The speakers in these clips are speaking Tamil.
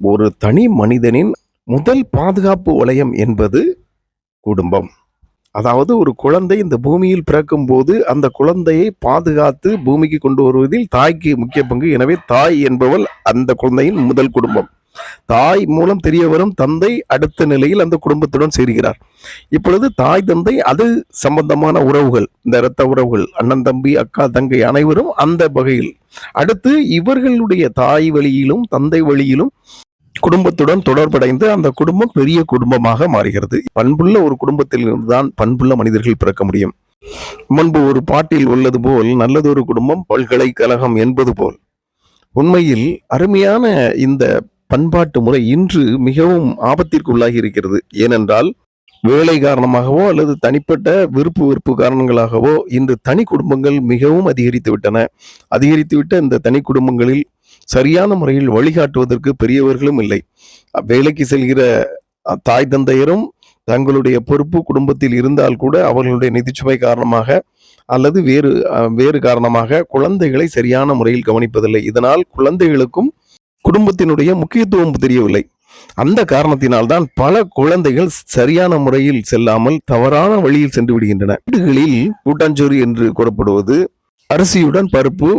ஒரு தனி மனிதனின் முதல் பாதுகாப்பு வளையம் என்பது குடும்பம். அதாவது ஒரு குழந்தை இந்த பூமியில் பிறக்கும் போது அந்த குழந்தையை பாதுகாத்து பூமிக்கு கொண்டு வருவதில் தாய்க்கு முக்கிய பங்கு. எனவே தாய் என்பவள் அந்த குழந்தையின் முதல் குடும்பம். தாய் மூலம் தெரிய வரும் தந்தை அடுத்த நிலையில் அந்த குடும்பத்துடன் சேர்கிறார். இப்பொழுது தாய் தந்தை அது சம்பந்தமான உறவுகள் இந்த இரத்த உறவுகள் அண்ணன் தம்பி அக்கா தங்கை அனைவரும் அந்த வகையில். அடுத்து இவர்களுடைய தாய் வழியிலும் தந்தை வழியிலும் குடும்பத்துடன் தொடர்படைந்து அந்த குடும்பம் பெரிய குடும்பமாக மாறுகிறது. பண்புள்ள ஒரு குடும்பத்தில் இருந்துதான் பண்புள்ள மனிதர்கள் பிறக்க முடியும். முன்பு ஒரு பாட்டில் உள்ளது போல் நல்லதொரு குடும்பம் பல்கலைக்கழகம் என்பது போல். உண்மையில் அருமையான இந்த பண்பாட்டு முறை இன்று மிகவும் ஆபத்திற்கு உள்ளாகி இருக்கிறது. ஏனென்றால் வேலை காரணமாகவோ அல்லது தனிப்பட்ட விருப்பு வெறுப்பு காரணங்களாகவோ இன்று தனி குடும்பங்கள் மிகவும் அதிகரித்து விட்டன. அதிகரித்துவிட்ட இந்த தனி குடும்பங்களில் சரியான முறையில் வழிகாட்டுவதற்கு பெரியவர்களும் இல்லை. வேலைக்கு செல்கிற தாய் தந்தையரும் தங்களுடைய பொறுப்பு குடும்பத்தில் இருந்தால் கூட அவர்களுடைய நிதிச்சுமை காரணமாக அல்லது வேறு வேறு காரணமாக குழந்தைகளை சரியான முறையில் கவனிப்பதில்லை. இதனால் குழந்தைகளுக்கும் குடும்பத்தினுடைய முக்கியத்துவம் தெரியவில்லை. அந்த காரணத்தினால்தான் பல குழந்தைகள் சரியான முறையில் செல்லாமல் தவறான வழியில் சென்று விடுகின்றன. வீடுகளில் கூட்டாஞ்சோறு என்று கூறப்படுவது அரிசியுடன் பருப்பு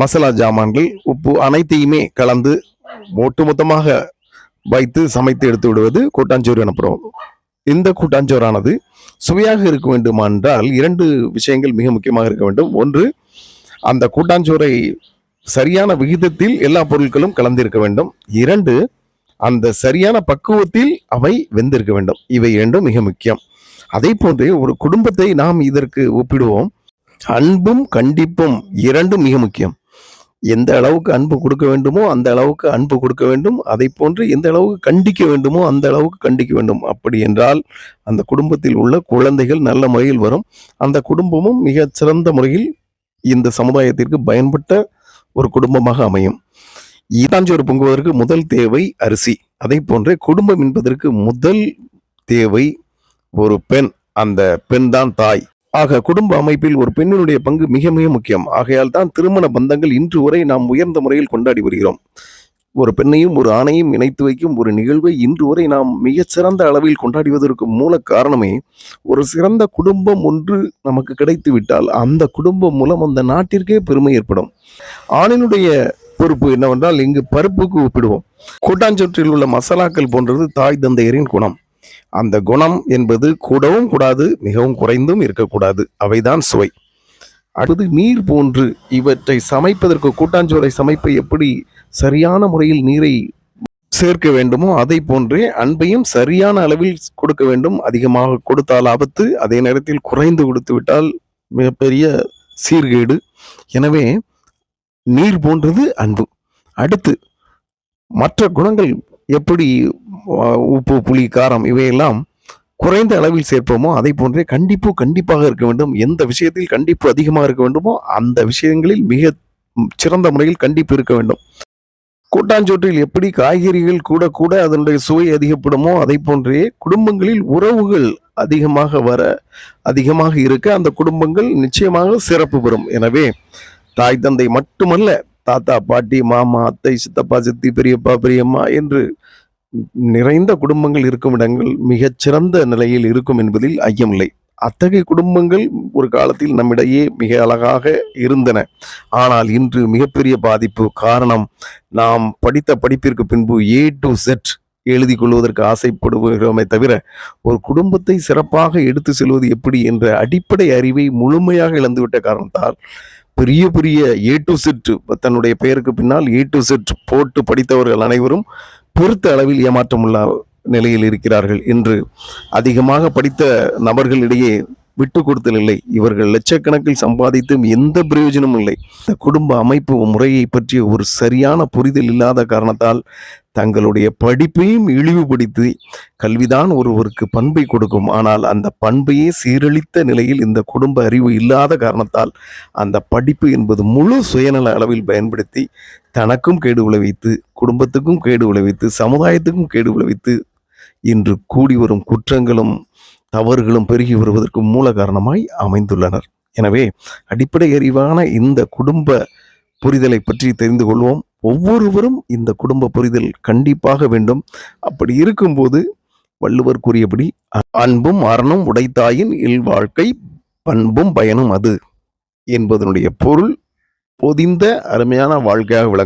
மசாலா ஜாமான்கள் உப்பு அனைத்தையுமே கலந்து ஒட்டுமொத்தமாக வைத்து சமைத்து எடுத்து விடுவது கூட்டாஞ்சோறு எனப்படும் இந்த கூட்டாஞ்சோறானது சுவையாக இருக்க வேண்டுமென்றால் இரண்டு விஷயங்கள் மிக முக்கியமாக இருக்க வேண்டும். ஒன்று அந்த கூட்டாஞ்சோறை சரியான விகிதத்தில் எல்லா பொருட்களும் கலந்திருக்க வேண்டும். இரண்டு அந்த சரியான பக்குவத்தில் அவை வெந்திருக்க வேண்டும். இவை இரண்டும் மிக முக்கியம். அதே போன்று ஒரு குடும்பத்தை நாம் இதற்கு ஒப்பிடுவோம். அன்பும் கண்டிப்பும் இரண்டும் மிக முக்கியம். எந்த அளவுக்கு அன்பு கொடுக்க வேண்டுமோ அந்த அளவுக்கு அன்பு கொடுக்க வேண்டும். அதை போன்று எந்த அளவுக்கு கண்டிக்க வேண்டுமோ அந்த அளவுக்கு கண்டிக்க வேண்டும். அப்படி என்றால் அந்த குடும்பத்தில் உள்ள குழந்தைகள் நல்ல முறையில் வரும். அந்த குடும்பமும் மிக சிறந்த முறையில் இந்த சமுதாயத்திற்கு பயன்பட்ட ஒரு குடும்பமாக அமையும். ஈதாஞ்சோறு பொங்குவதற்கு முதல் தேவை அரிசி. அதே போன்றே குடும்பம் என்பதற்கு முதல் தேவை ஒரு பெண். அந்த பெண் தான் தாய். ஆக குடும்ப அமைப்பில் ஒரு பெண்ணினுடைய பங்கு மிக மிக முக்கியம். ஆகையால் தான் திருமண பந்தங்கள் இன்று வரை நாம் உயர்ந்த முறையில் கொண்டாடி வருகிறோம். ஒரு பெண்ணையும் ஒரு ஆணையும் இணைத்து வைக்கும் ஒரு நிகழ்வை இன்று வரை நாம் மிகச்சிறந்த அளவில் கொண்டாடுவதற்கு மூல காரணமே ஒரு சிறந்த குடும்பம் ஒன்று நமக்கு கிடைத்து விட்டால் அந்த குடும்பம் மூலம் அந்த நாட்டிற்கே பெருமை ஏற்படும். ஆணினுடைய பொறுப்பு என்னவென்றால் இங்கு பருப்புக்கு ஒப்பிடுவோம் கூட்டாஞ்சொற்றில் உள்ள மசாலாக்கள் போன்றது தாய் தந்தையரின் குணம். அந்த குணம் என்பது கூடவும் கூடாது மிகவும் குறைந்தும் இருக்கக்கூடாது. அவைதான் சுவை. அடுத்து நீர் போன்று இவற்றை சமைப்பதற்கு கூட்டாஞ்சோறை சமைப்பை எப்படி சரியான முறையில் நீரை சேர்க்க வேண்டுமோ அதை போன்றே அன்பையும் சரியான அளவில் கொடுக்க வேண்டும். அதிகமாக கொடுத்தால் ஆபத்து அதே நேரத்தில் குறைந்து கொடுத்து விட்டால் மிகப்பெரிய சீர்கேடு. எனவே நீர் போன்றது அன்பு. அடுத்து மற்ற குணங்கள் எப்படி உப்பு புளி காரம் இவையெல்லாம் குறைந்த அளவில் சேர்ப்போமோ அதை போன்றே கண்டிப்பு கண்டிப்பாக இருக்க வேண்டும். எந்த விஷயத்தில் கண்டிப்பு அதிகமாக இருக்க வேண்டுமோ அந்த விஷயங்களில் மிக சிறந்த முறையில் கண்டிப்பு இருக்க வேண்டும். கூட்டாஞ்சோற்றில் எப்படி காய்கறிகள் கூட கூட அதனுடைய சுவை அதிகப்படுமோ அதை போன்றே குடும்பங்களில் உறவுகள் அதிகமாக வர அதிகமாக இருக்க அந்த குடும்பங்கள் நிச்சயமாக சிறப்பு பெறும். எனவே தாய் தந்தை மட்டுமல்ல தாத்தா பாட்டி மாமா அத்தை சித்தப்பா சித்தி பெரியப்பா பெரியம்மா என்று நிறைந்த குடும்பங்கள் இருக்கும் இடங்கள் மிகச்சிறந்த நிலையில் இருக்கும் என்பதில் ஐயமில்லை. அத்தகைய குடும்பங்கள் ஒரு காலத்தில் நம்மிடையே மிக அழகாக இருந்தன. ஆனால் இன்று மிகப்பெரிய பாதிப்பு காரணம் நாம் படித்த படிப்பிற்கு பின்பு ஏ டு செட் எழுதி கொள்வதற்கு ஆசைப்படுகிறோமே தவிர ஒரு குடும்பத்தை சிறப்பாக எடுத்து செல்வது எப்படி என்ற அடிப்படை அறிவை முழுமையாக இழந்துவிட்ட காரணத்தால் பெரிய பெரிய ஏ டு செட் தன்னுடைய பெயருக்கு பின்னால் ஏ டு செட் போட்டு படித்தவர்கள் அனைவரும் பெருத்த அளவில் ஏமாற்றமுள்ள நிலையில் இருக்கிறார்கள் என்று அதிகமாக படித்த நபர்களிடையே விட்டு கொடுத்தல் இல்லை. இவர்கள் லட்சக்கணக்கில் சம்பாதித்தும் எந்த பிரயோஜனமும் இல்லை. இந்த குடும்ப அமைப்பு முறையை பற்றிய ஒரு சரியான புரிதல் இல்லாத காரணத்தால் தங்களுடைய படிப்பையும் இழிவுபடுத்தி கல்விதான் ஒருவருக்கு பண்பை கொடுக்கும். ஆனால் அந்த பண்பையே சீரழித்த நிலையில் இந்த குடும்ப அறிவு இல்லாத காரணத்தால் அந்த படிப்பு என்பது முழு சுயநல அளவில் பயன்படுத்தி தனக்கும் கேடு விளைவித்து குடும்பத்துக்கும் கேடு விளைவித்து சமுதாயத்துக்கும் கேடு விளைவித்து இன்று கூடி வரும் குற்றங்களும் தவறுகளும் பெருகி வருவதற்கு மூல காரணமாய் அமைந்துள்ளனர். எனவே அடிப்படை அறிவான இந்த குடும்ப புரிதலை பற்றி தெரிந்து கொள்வோம். ஒவ்வொருவரும் இந்த குடும்ப புரிதல் கண்டிப்பாக வேண்டும். அப்படி இருக்கும்போது வள்ளுவர் கூறியபடி அன்பும் அறனும் உடைத்தாயின் இல்வாழ்க்கை பண்பும் பயனும் அது என்பதனுடைய பொருள் பொதிந்த அருமையான வாழ்க்கையாக விளங்கும்